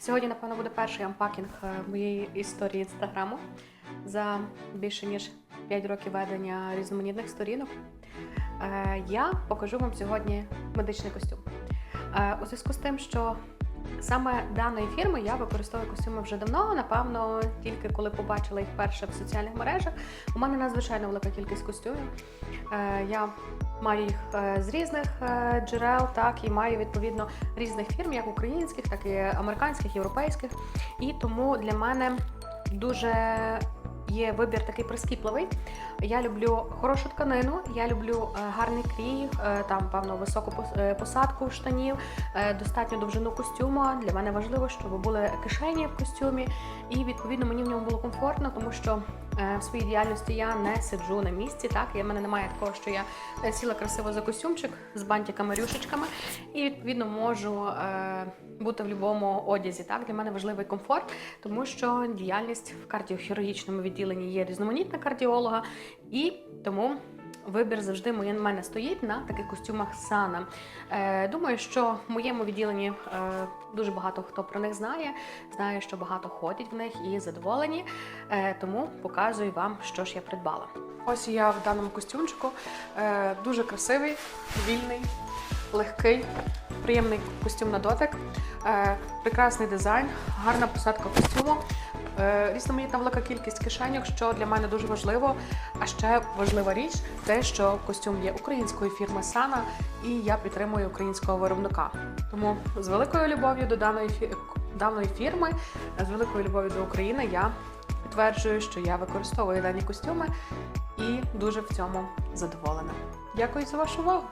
Сьогодні, напевно, буде перший ампакінг е, моєї історії інстаграму за більше ніж 5 років ведення різноманітних сторінок. Е, Я покажу вам сьогодні медичний костюм. Е, У зв'язку з тим, що саме даної фірми я використовую костюми вже давно, напевно, тільки коли побачила їх перше в соціальних мережах. У мене надзвичайно велика кількість костюмів. Е, Я маю їх е, з різних е, джерел, так і маю відповідно різних фірм, як українських, так і американських, європейських. І тому для мене дуже є вибір такий прискіпливий. Я люблю хорошу тканину, я люблю е, гарний крій, е, там певно високу е, посадку штанів, достатню довжину костюма. Для мене важливо, щоб були кишені в костюмі, і відповідно мені в ньому було комфортно, тому що в своїй діяльності я не сиджу на місці. Так, я в мене немає такого, що я е, сіла красиво за костюмчик з бантиками, рюшечками, і відповідно можу е, бути в будь-якому одязі. Так, для мене важливий комфорт, тому що діяльність в кардіохірургічному відділенні є різноманітна кардіолога, і тому. Вибір завжди моє- мене стоїть на таких костюмах Сана. Е, думаю, що в моєму відділенні е, дуже багато хто про них знає, знає, що багато ходять в них і задоволені. Е, тому показую вам, що ж я придбала. Ось я в даному костюмчику. Дуже красивий, вільний, легкий, приємний костюм на дотик, прекрасний дизайн, гарна посадка костюму. Е, Різноманітна велика кількість кишеньок, що для мене дуже важливо. А ще важлива річ те, що костюм є української фірми Сана, і я підтримую українського виробника. Тому з великою любов'ю до даної даної фірми, з великою любов'ю до України, я підтверджую, що я використовую дані костюми і дуже в цьому задоволена. Дякую за вашу увагу!